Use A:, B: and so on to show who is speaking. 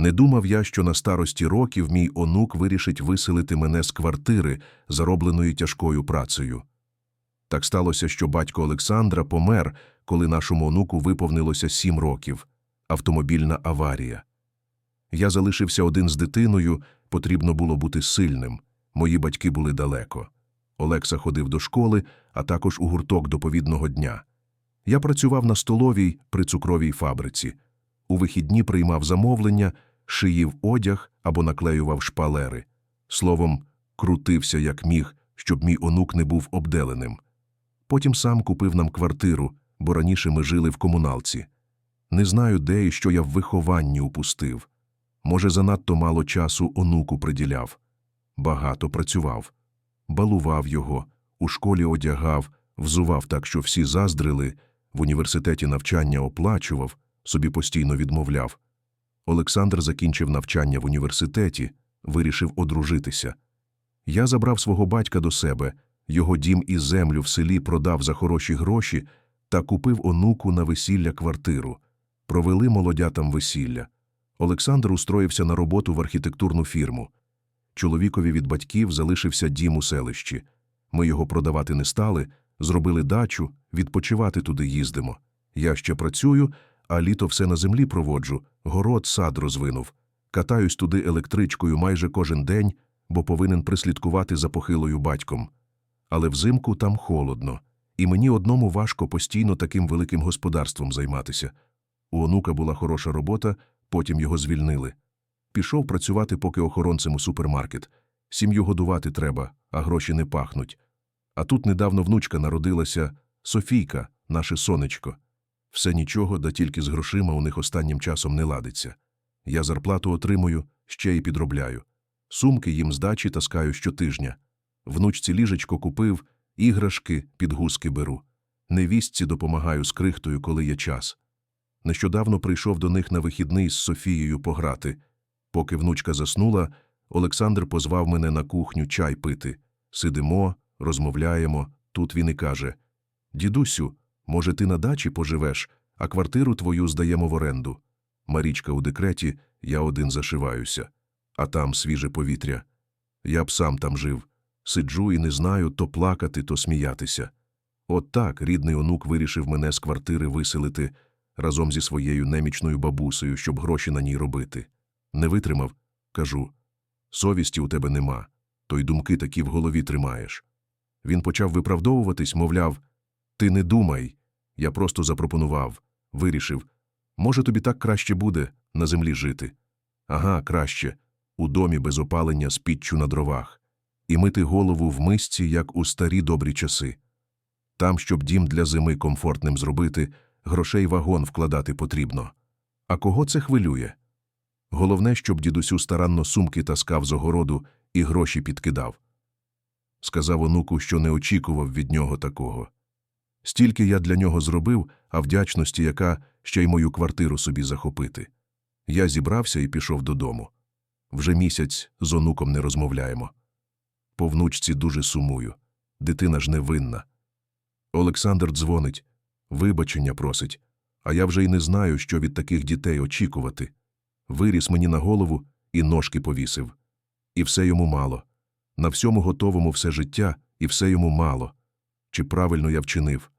A: Не думав я, що на старості років мій онук вирішить виселити мене з квартири, заробленої тяжкою працею. Так сталося, що батько Олександра помер, коли нашому онуку виповнилося сім років. Автомобільна аварія. Я залишився один з дитиною, потрібно було бути сильним. Мої батьки були далеко. Олекса ходив до школи, а також у гурток доповідного дня. Я працював на столовій при цукровій фабриці. У вихідні приймав замовлення, шиїв одяг або наклеював шпалери. Словом, крутився як міг, щоб мій онук не був обделеним. Потім сам купив нам квартиру, бо раніше ми жили в комуналці. Не знаю, де і що я в вихованні упустив. Може, занадто мало часу онуку приділяв. Багато працював. Балував його, у школі одягав, взував так, що всі заздрили, в університеті навчання оплачував, собі постійно відмовляв. Олександр закінчив навчання в університеті, вирішив одружитися. Я забрав свого батька до себе, його дім і землю в селі продав за хороші гроші та купив онуку на весілля квартиру. Провели молодятам весілля. Олександр устроївся на роботу в архітектурну фірму. Чоловікові від батьків залишився дім у селищі. Ми його продавати не стали, зробили дачу, відпочивати туди їздимо. Я ще працюю, а літо все на землі проводжу, город сад розвинув. Катаюсь туди електричкою майже кожен день, бо повинен прислідкувати за похилою батьком. Але взимку там холодно, і мені одному важко постійно таким великим господарством займатися. У онука була хороша робота, потім його звільнили. Пішов працювати поки охоронцем у супермаркет. Сім'ю годувати треба, а гроші не пахнуть. А тут недавно внучка народилася Софійка, наше сонечко. Все нічого, да тільки з грошима у них останнім часом не ладиться. Я зарплату отримую, ще й підробляю. Сумки їм здачі таскаю щотижня. Внучці ліжечко купив, іграшки, підгузки беру. Невістці допомагаю з крихтою, коли є час. Нещодавно прийшов до них на вихідний з Софією пограти. Поки внучка заснула, Олександр позвав мене на кухню чай пити. Сидимо, розмовляємо. Тут він і каже: Дідусю, може, ти на дачі поживеш, а квартиру твою здаємо в оренду. Марічка у декреті, я один зашиваюся, а там свіже повітря. Я б сам там жив. Сиджу і не знаю то плакати, то сміятися. От так рідний онук вирішив мене з квартири виселити разом зі своєю немічною бабусею, щоб гроші на ній робити. Не витримав, кажу. Совісті у тебе нема, то й думки такі в голові тримаєш. Він почав виправдовуватись, мовляв, ти не думай. Я просто запропонував, вирішив. Може, тобі так краще буде на землі жити. Ага, краще, у домі без опалення з піччю на дровах, і мити голову в мисці, як у старі добрі часи. Там, щоб дім для зими комфортним зробити, грошей вагон вкладати потрібно. А кого це хвилює? Головне, щоб дідусю старанно сумки таскав з огороду і гроші підкидав. Сказав онуку, що не очікував від нього такого. Стільки я для нього зробив, а вдячності, яка ще й мою квартиру собі захопити. Я зібрався і пішов додому. Вже місяць з онуком не розмовляємо. По внучці дуже сумую. Дитина ж невинна. Олександр дзвонить, вибачення просить, а я вже й не знаю, що від таких дітей очікувати. Виріс мені на голову і ножки повісив. І все йому мало. На всьому готовому все життя, і все йому мало. Чи правильно я вчинив?